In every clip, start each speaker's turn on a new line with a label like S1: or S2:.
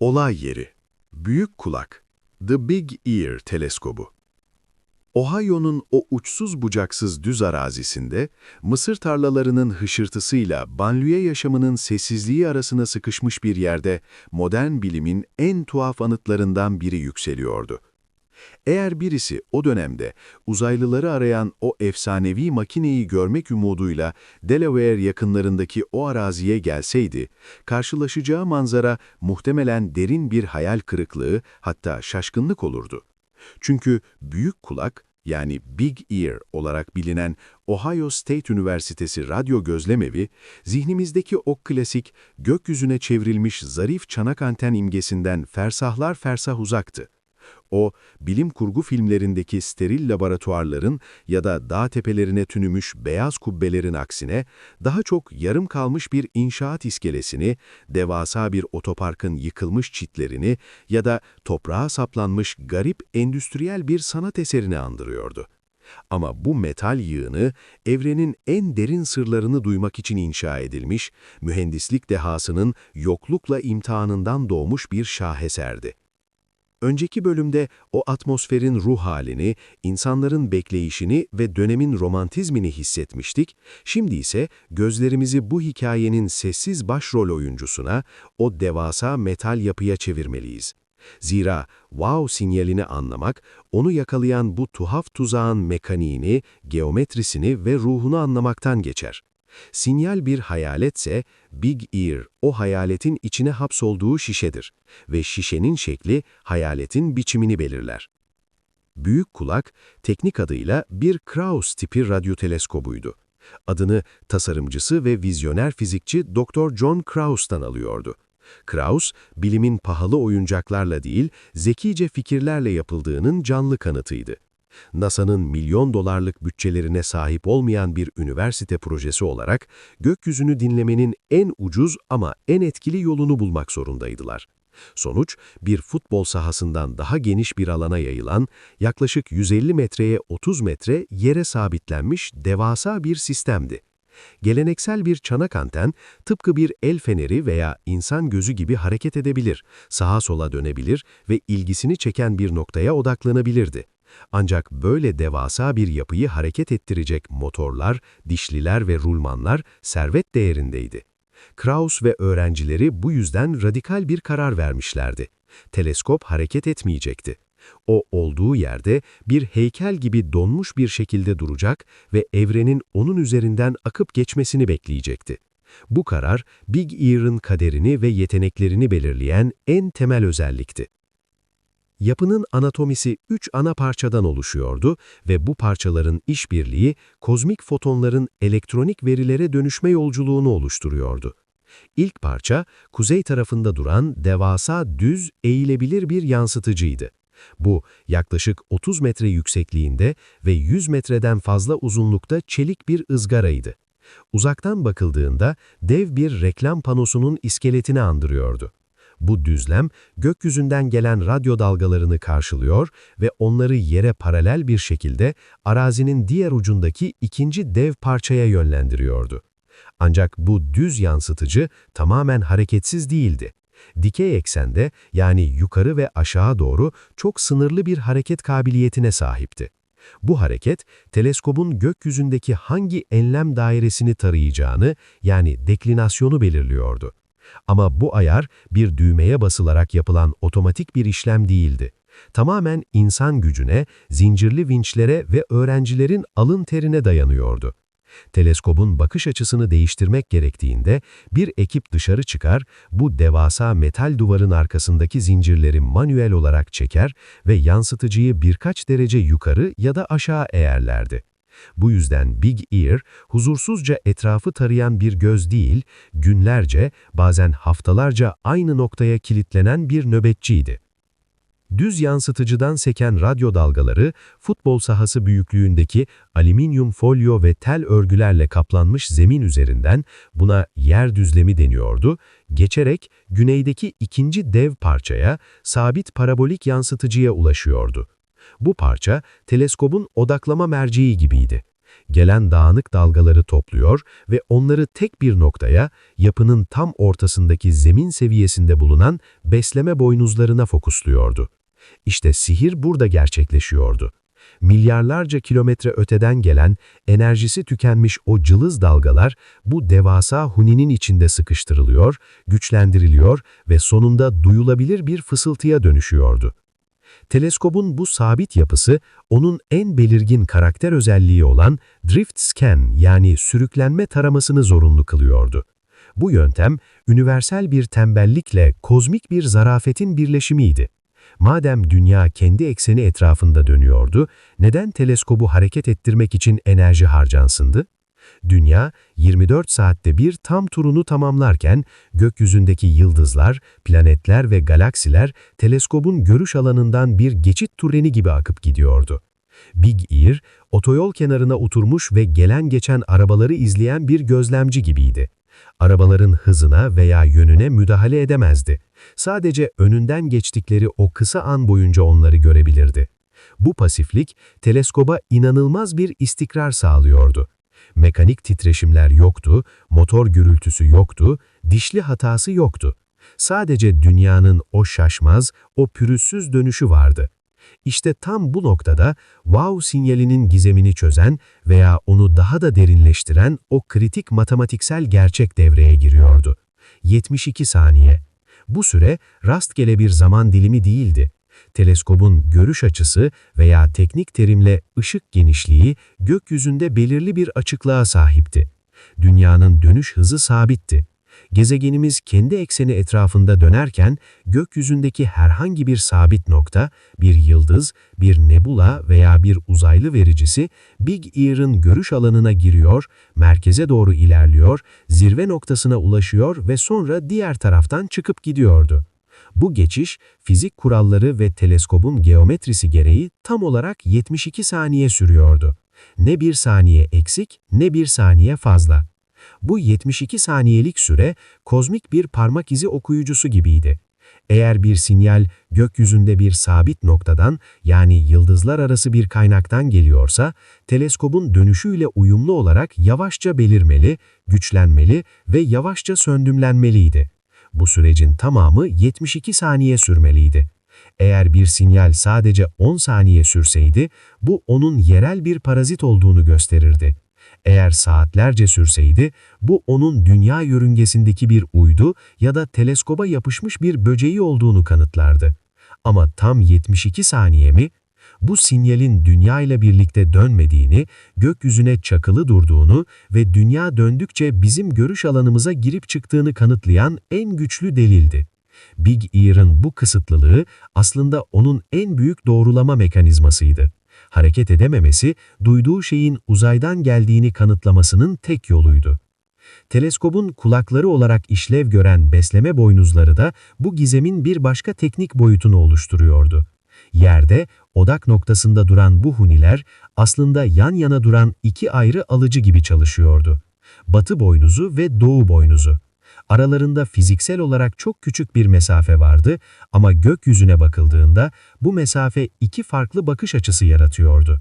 S1: Olay yeri. Büyük Kulak. The Big Ear Teleskobu. Ohio'nun o uçsuz bucaksız düz arazisinde, mısır tarlalarının hışırtısıyla banlüye yaşamının sessizliği arasına sıkışmış bir yerde modern bilimin en tuhaf anıtlarından biri yükseliyordu. Eğer birisi o dönemde uzaylıları arayan o efsanevi makineyi görmek umuduyla Delaware yakınlarındaki o araziye gelseydi, karşılaşacağı manzara muhtemelen derin bir hayal kırıklığı hatta şaşkınlık olurdu. Çünkü büyük kulak, yani Big Ear olarak bilinen Ohio State Üniversitesi Radyo Gözlemevi, zihnimizdeki o klasik, gökyüzüne çevrilmiş zarif çanak anten imgesinden fersahlar fersah uzaktı. O, bilim kurgu filmlerindeki steril laboratuvarların ya da dağ tepelerine tünümüş beyaz kubbelerin aksine, daha çok yarım kalmış bir inşaat iskelesini, devasa bir otoparkın yıkılmış çitlerini ya da toprağa saplanmış garip endüstriyel bir sanat eserini andırıyordu. Ama bu metal yığını, evrenin en derin sırlarını duymak için inşa edilmiş, mühendislik dehasının yoklukla imtihanından doğmuş bir şaheserdi. Önceki bölümde o atmosferin ruh halini, insanların bekleyişini ve dönemin romantizmini hissetmiştik, şimdi ise gözlerimizi bu hikayenin sessiz başrol oyuncusuna, o devasa metal yapıya çevirmeliyiz. Zira wow sinyalini anlamak, onu yakalayan bu tuhaf tuzağın mekaniğini, geometrisini ve ruhunu anlamaktan geçer. Sinyal bir hayaletse, Big Ear o hayaletin içine hapsolduğu şişedir ve şişenin şekli hayaletin biçimini belirler. Büyük kulak, teknik adıyla bir Krauss tipi radyoteleskobuydu. Adını tasarımcısı ve vizyoner fizikçi Dr. John Krauss'tan alıyordu. Krauss, bilimin pahalı oyuncaklarla değil, zekice fikirlerle yapıldığının canlı kanıtıydı. NASA'nın milyon dolarlık bütçelerine sahip olmayan bir üniversite projesi olarak gökyüzünü dinlemenin en ucuz ama en etkili yolunu bulmak zorundaydılar. Sonuç, bir futbol sahasından daha geniş bir alana yayılan, yaklaşık 150 metreye 30 metre yere sabitlenmiş devasa bir sistemdi. Geleneksel bir çanak anten, tıpkı bir el feneri veya insan gözü gibi hareket edebilir, sağa sola dönebilir ve ilgisini çeken bir noktaya odaklanabilirdi. Ancak böyle devasa bir yapıyı hareket ettirecek motorlar, dişliler ve rulmanlar servet değerindeydi. Krauss ve öğrencileri bu yüzden radikal bir karar vermişlerdi. Teleskop hareket etmeyecekti. O olduğu yerde bir heykel gibi donmuş bir şekilde duracak ve evrenin onun üzerinden akıp geçmesini bekleyecekti. Bu karar Big Ear'ın kaderini ve yeteneklerini belirleyen en temel özellikti. Yapının anatomisi üç ana parçadan oluşuyordu ve bu parçaların işbirliği kozmik fotonların elektronik verilere dönüşme yolculuğunu oluşturuyordu. İlk parça, kuzey tarafında duran devasa düz, eğilebilir bir yansıtıcıydı. Bu, yaklaşık 30 metre yüksekliğinde ve 100 metreden fazla uzunlukta çelik bir ızgaraydı. Uzaktan bakıldığında dev bir reklam panosunun iskeletini andırıyordu. Bu düzlem, gökyüzünden gelen radyo dalgalarını karşılıyor ve onları yere paralel bir şekilde arazinin diğer ucundaki ikinci dev parçaya yönlendiriyordu. Ancak bu düz yansıtıcı tamamen hareketsiz değildi. Dikey eksende yani yukarı ve aşağı doğru çok sınırlı bir hareket kabiliyetine sahipti. Bu hareket, teleskobun gökyüzündeki hangi enlem dairesini tarayacağını yani deklinasyonu belirliyordu. Ama bu ayar bir düğmeye basılarak yapılan otomatik bir işlem değildi. Tamamen insan gücüne, zincirli vinçlere ve öğrencilerin alın terine dayanıyordu. Teleskobun bakış açısını değiştirmek gerektiğinde bir ekip dışarı çıkar, bu devasa metal duvarın arkasındaki zincirleri manuel olarak çeker ve yansıtıcıyı birkaç derece yukarı ya da aşağı eğerlerdi. Bu yüzden Big Ear, huzursuzca etrafı tarayan bir göz değil, günlerce, bazen haftalarca aynı noktaya kilitlenen bir nöbetçiydi. Düz yansıtıcıdan seken radyo dalgaları, futbol sahası büyüklüğündeki alüminyum folyo ve tel örgülerle kaplanmış zemin üzerinden, buna yer düzlemi deniyordu, geçerek güneydeki ikinci dev parçaya, sabit parabolik yansıtıcıya ulaşıyordu. Bu parça, teleskobun odaklama merceği gibiydi. gelen dağınık dalgaları topluyor ve onları tek bir noktaya, yapının tam ortasındaki zemin seviyesinde bulunan besleme boynuzlarına fokusluyordu. İşte sihir burada gerçekleşiyordu. Milyarlarca kilometre öteden gelen, enerjisi tükenmiş o cılız dalgalar bu devasa huninin içinde sıkıştırılıyor, güçlendiriliyor ve sonunda duyulabilir bir fısıltıya dönüşüyordu. Teleskobun bu sabit yapısı, onun en belirgin karakter özelliği olan drift scan yani sürüklenme taramasını zorunlu kılıyordu. Bu yöntem, üniversal bir tembellikle kozmik bir zarafetin birleşimiydi. Madem dünya kendi ekseni etrafında dönüyordu, neden teleskobu hareket ettirmek için enerji harcansındı? Dünya, 24 saatte bir tam turunu tamamlarken, gökyüzündeki yıldızlar, planetler ve galaksiler teleskobun görüş alanından bir geçit töreni gibi akıp gidiyordu. Big Ear, otoyol kenarına oturmuş ve gelen geçen arabaları izleyen bir gözlemci gibiydi. Arabaların hızına veya yönüne müdahale edemezdi. Sadece önünden geçtikleri o kısa an boyunca onları görebilirdi. Bu pasiflik, teleskoba inanılmaz bir istikrar sağlıyordu. Mekanik titreşimler yoktu, motor gürültüsü yoktu, dişli hatası yoktu. Sadece dünyanın o şaşmaz, o pürüzsüz dönüşü vardı. İşte tam bu noktada wow sinyalinin gizemini çözen veya onu daha da derinleştiren o kritik matematiksel gerçek devreye giriyordu. 72 saniye. Bu süre rastgele bir zaman dilimi değildi. Teleskobun görüş açısı veya teknik terimle ışık genişliği gökyüzünde belirli bir açıklığa sahipti. Dünyanın dönüş hızı sabitti. Gezegenimiz kendi ekseni etrafında dönerken gökyüzündeki herhangi bir sabit nokta, bir yıldız, bir nebula veya bir uzaylı vericisi Big Ear'ın görüş alanına giriyor, merkeze doğru ilerliyor, zirve noktasına ulaşıyor ve sonra diğer taraftan çıkıp gidiyordu. Bu geçiş, fizik kuralları ve teleskobun geometrisi gereği tam olarak 72 saniye sürüyordu. Ne bir saniye eksik, ne bir saniye fazla. Bu 72 saniyelik süre kozmik bir parmak izi okuyucusu gibiydi. Eğer bir sinyal gökyüzünde bir sabit noktadan yani yıldızlar arası bir kaynaktan geliyorsa, teleskobun dönüşüyle uyumlu olarak yavaşça belirmeli, güçlenmeli ve yavaşça söndümlenmeliydi. Bu sürecin tamamı 72 saniye sürmeliydi. Eğer bir sinyal sadece 10 saniye sürseydi, bu onun yerel bir parazit olduğunu gösterirdi. Eğer saatlerce sürseydi, bu onun dünya yörüngesindeki bir uydu ya da teleskoba yapışmış bir böceği olduğunu kanıtlardı. Ama tam 72 saniye mi? Bu sinyalin dünya ile birlikte dönmediğini, gökyüzüne çakılı durduğunu ve dünya döndükçe bizim görüş alanımıza girip çıktığını kanıtlayan en güçlü delildi. Big Ear'ın bu kısıtlılığı aslında onun en büyük doğrulama mekanizmasıydı hareket edememesi, duyduğu şeyin uzaydan geldiğini kanıtlamasının tek yoluydu. Teleskobun kulakları olarak işlev gören besleme boynuzları da bu gizemin bir başka teknik boyutunu oluşturuyordu. Yerde, odak noktasında duran bu huniler aslında yan yana duran iki ayrı alıcı gibi çalışıyordu. Batı boynuzu ve doğu boynuzu. Aralarında fiziksel olarak çok küçük bir mesafe vardı ama gökyüzüne bakıldığında bu mesafe iki farklı bakış açısı yaratıyordu.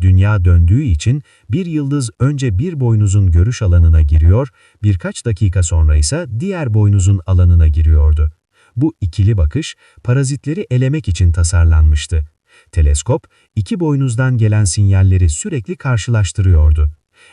S1: Dünya döndüğü için bir yıldız önce bir boynuzun görüş alanına giriyor, birkaç dakika sonra ise diğer boynuzun alanına giriyordu. Bu ikili bakış parazitleri elemek için tasarlanmıştı. Teleskop iki boynuzdan gelen sinyalleri sürekli karşılaştırıyordu.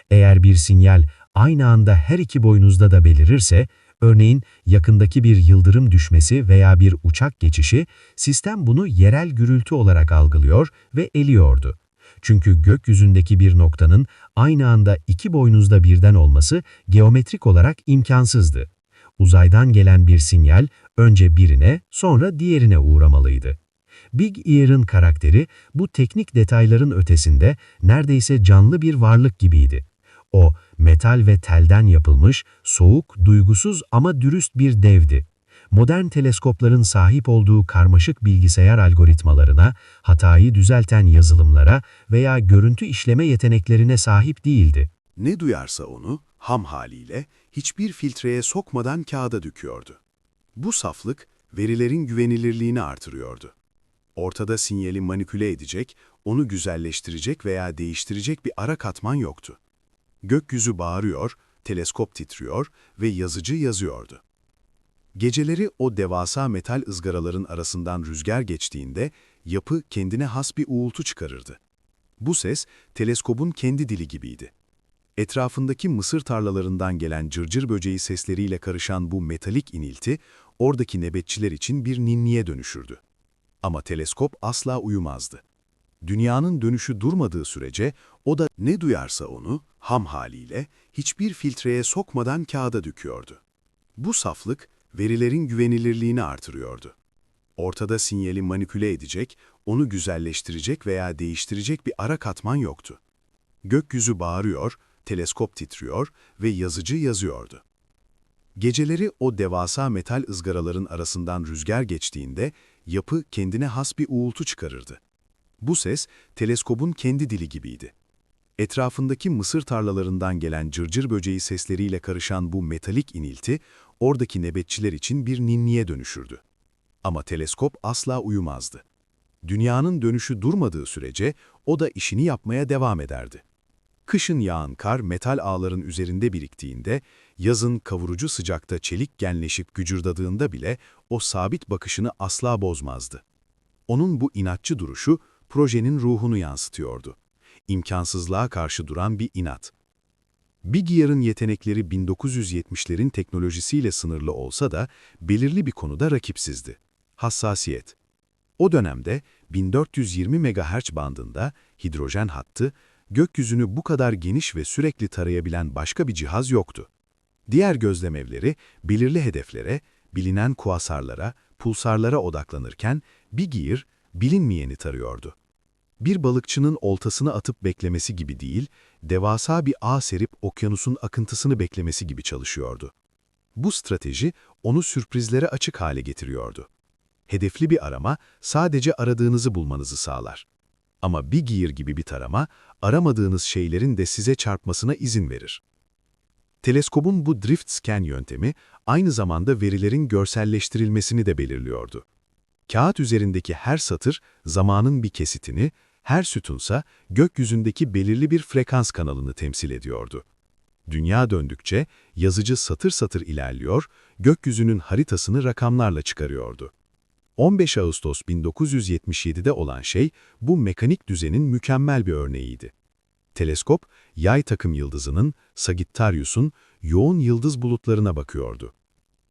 S1: Eğer bir sinyal aynı anda her iki boynuzda da belirirse, Örneğin yakındaki bir yıldırım düşmesi veya bir uçak geçişi, sistem bunu yerel gürültü olarak algılıyor ve eliyordu. Çünkü gökyüzündeki bir noktanın aynı anda iki boynuzda birden olması geometrik olarak imkansızdı. Uzaydan gelen bir sinyal önce birine sonra diğerine uğramalıydı. Big Ear'ın karakteri bu teknik detayların ötesinde neredeyse canlı bir varlık gibiydi. O, metal ve telden yapılmış, soğuk, duygusuz ama dürüst bir devdi. Modern teleskopların sahip olduğu karmaşık bilgisayar algoritmalarına, hatayı düzelten yazılımlara veya görüntü işleme yeteneklerine sahip değildi.
S2: Ne duyarsa onu, ham haliyle, hiçbir filtreye sokmadan kağıda döküyordu. Bu saflık, verilerin güvenilirliğini artırıyordu. Ortada sinyali manipüle edecek, onu güzelleştirecek veya değiştirecek bir ara katman yoktu. Gökyüzü bağırıyor, teleskop titriyor ve yazıcı yazıyordu. Geceleri o devasa metal ızgaraların arasından rüzgar geçtiğinde yapı kendine has bir uğultu çıkarırdı. Bu ses teleskobun kendi dili gibiydi. Etrafındaki mısır tarlalarından gelen cırcır böceği sesleriyle karışan bu metalik inilti oradaki nöbetçiler için bir ninniye dönüşürdü. Ama teleskop asla uyumazdı. Dünyanın dönüşü durmadığı sürece o da ne duyarsa onu ham haliyle hiçbir filtreye sokmadan kağıda döküyordu. Bu saflık verilerin güvenilirliğini artırıyordu. Ortada sinyali manipüle edecek, onu güzelleştirecek veya değiştirecek bir ara katman yoktu. Gökyüzü bağırıyor, teleskop titriyor ve yazıcı yazıyordu. Geceleri o devasa metal ızgaraların arasından rüzgar geçtiğinde yapı kendine has bir uğultu çıkarırdı. Bu ses teleskobun kendi dili gibiydi. Etrafındaki mısır tarlalarından gelen cırcır böceği sesleriyle karışan bu metalik inilti oradaki nöbetçiler için bir ninniye dönüşürdü. Ama teleskop asla uyumazdı. Dünyanın dönüşü durmadığı sürece o da işini yapmaya devam ederdi. Kışın yağan kar metal ağların üzerinde biriktiğinde, yazın kavurucu sıcakta çelik genleşip gücürdadığında bile o sabit bakışını asla bozmazdı. Onun bu inatçı duruşu projenin ruhunu yansıtıyordu. İmkansızlığa karşı duran bir inat. Bigiyar'ın yetenekleri 1970'lerin teknolojisiyle sınırlı olsa da belirli bir konuda rakipsizdi. Hassasiyet. O dönemde 1420 MHz bandında hidrojen hattı, gökyüzünü bu kadar geniş ve sürekli tarayabilen başka bir cihaz yoktu. Diğer gözlemevleri belirli hedeflere, bilinen kuasarlara, pulsarlara odaklanırken Bigir bilinmeyeni tarıyordu. Bir balıkçının oltasını atıp beklemesi gibi değil, devasa bir ağ serip okyanusun akıntısını beklemesi gibi çalışıyordu. Bu strateji onu sürprizlere açık hale getiriyordu. Hedefli bir arama sadece aradığınızı bulmanızı sağlar. Ama bir giyir gibi bir tarama, aramadığınız şeylerin de size çarpmasına izin verir. Teleskobun bu drift scan yöntemi aynı zamanda verilerin görselleştirilmesini de belirliyordu. Kağıt üzerindeki her satır zamanın bir kesitini, her sütunsa gökyüzündeki belirli bir frekans kanalını temsil ediyordu. Dünya döndükçe yazıcı satır satır ilerliyor, gökyüzünün haritasını rakamlarla çıkarıyordu. 15 Ağustos 1977'de olan şey bu mekanik düzenin mükemmel bir örneğiydi. Teleskop, yay takım yıldızının, Sagittarius'un yoğun yıldız bulutlarına bakıyordu.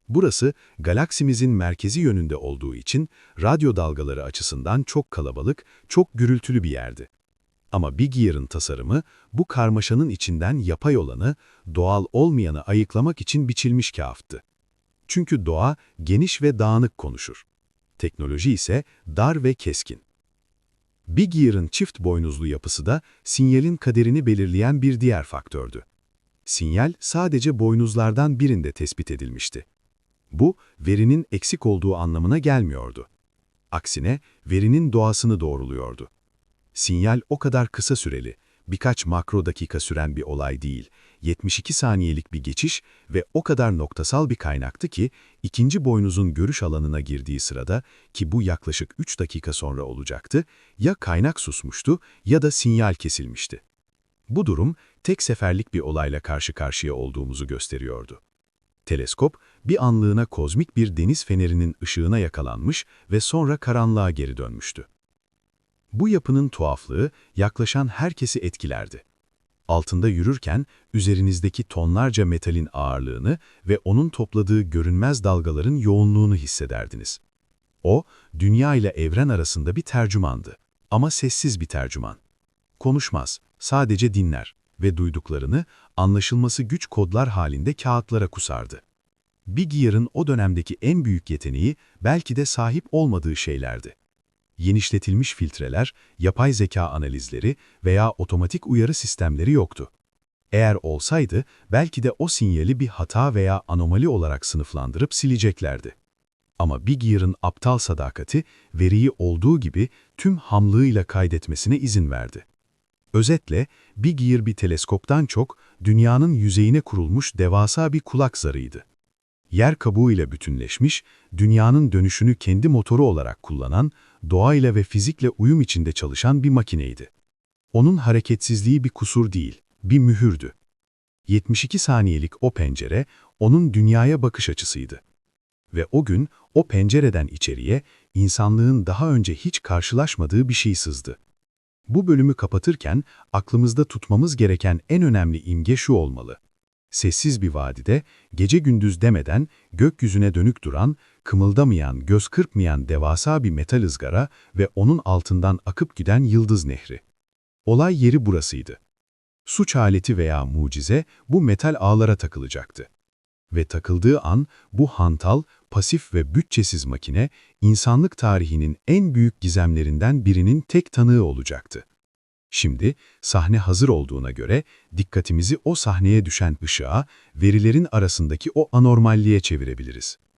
S2: Burası, galaksimizin merkezi yönünde olduğu için radyo dalgaları açısından çok kalabalık, çok gürültülü bir yerdi. Ama Big tasarımı, bu karmaşanın içinden yapay olanı, doğal olmayanı ayıklamak için biçilmiş kağıttı. Çünkü doğa geniş ve dağınık konuşur. Teknoloji ise dar ve keskin. Big Ear'ın çift boynuzlu yapısı da sinyalin kaderini belirleyen bir diğer faktördü. Sinyal sadece boynuzlardan birinde tespit edilmişti. Bu, verinin eksik olduğu anlamına gelmiyordu. Aksine, verinin doğasını doğruluyordu. Sinyal o kadar kısa süreli, birkaç makro dakika süren bir olay değil, 72 saniyelik bir geçiş ve o kadar noktasal bir kaynaktı ki, ikinci boynuzun görüş alanına girdiği sırada, ki bu yaklaşık 3 dakika sonra olacaktı, ya kaynak susmuştu ya da sinyal kesilmişti. Bu durum, tek seferlik bir olayla karşı karşıya olduğumuzu gösteriyordu. Teleskop, bir anlığına kozmik bir deniz fenerinin ışığına yakalanmış ve sonra karanlığa geri dönmüştü. Bu yapının tuhaflığı yaklaşan herkesi etkilerdi. Altında yürürken üzerinizdeki tonlarca metalin ağırlığını ve onun topladığı görünmez dalgaların yoğunluğunu hissederdiniz. O, dünya ile evren arasında bir tercümandı. Ama sessiz bir tercüman. Konuşmaz, sadece dinler ve duyduklarını anlaşılması güç kodlar halinde kağıtlara kusardı. Big Ear'ın o dönemdeki en büyük yeteneği belki de sahip olmadığı şeylerdi. Genişletilmiş filtreler, yapay zeka analizleri veya otomatik uyarı sistemleri yoktu. Eğer olsaydı, belki de o sinyali bir hata veya anomali olarak sınıflandırıp sileceklerdi. Ama Big Ear'ın aptal sadakati, veriyi olduğu gibi tüm hamlığıyla kaydetmesine izin verdi. Özetle, Big Ear bir teleskoptan çok, dünyanın yüzeyine kurulmuş devasa bir kulak zarıydı. Yer kabuğuyla bütünleşmiş, dünyanın dönüşünü kendi motoru olarak kullanan, doğayla ve fizikle uyum içinde çalışan bir makineydi. Onun hareketsizliği bir kusur değil, bir mühürdü. 72 saniyelik o pencere, onun dünyaya bakış açısıydı. Ve o gün, o pencereden içeriye, insanlığın daha önce hiç karşılaşmadığı bir şey sızdı. Bu bölümü kapatırken, aklımızda tutmamız gereken en önemli imge şu olmalı. Sessiz bir vadide, gece gündüz demeden, gökyüzüne dönük duran, kımıldamayan, göz kırpmayan devasa bir metal ızgara ve onun altından akıp giden yıldız nehri. Olay yeri burasıydı. Suç aleti veya mucize bu metal ağlara takılacaktı. Ve takıldığı an bu hantal, pasif ve bütçesiz makine, insanlık tarihinin en büyük gizemlerinden birinin tek tanığı olacaktı. Şimdi sahne hazır olduğuna göre dikkatimizi o sahneye düşen ışığa, verilerin arasındaki o anormalliğe çevirebiliriz.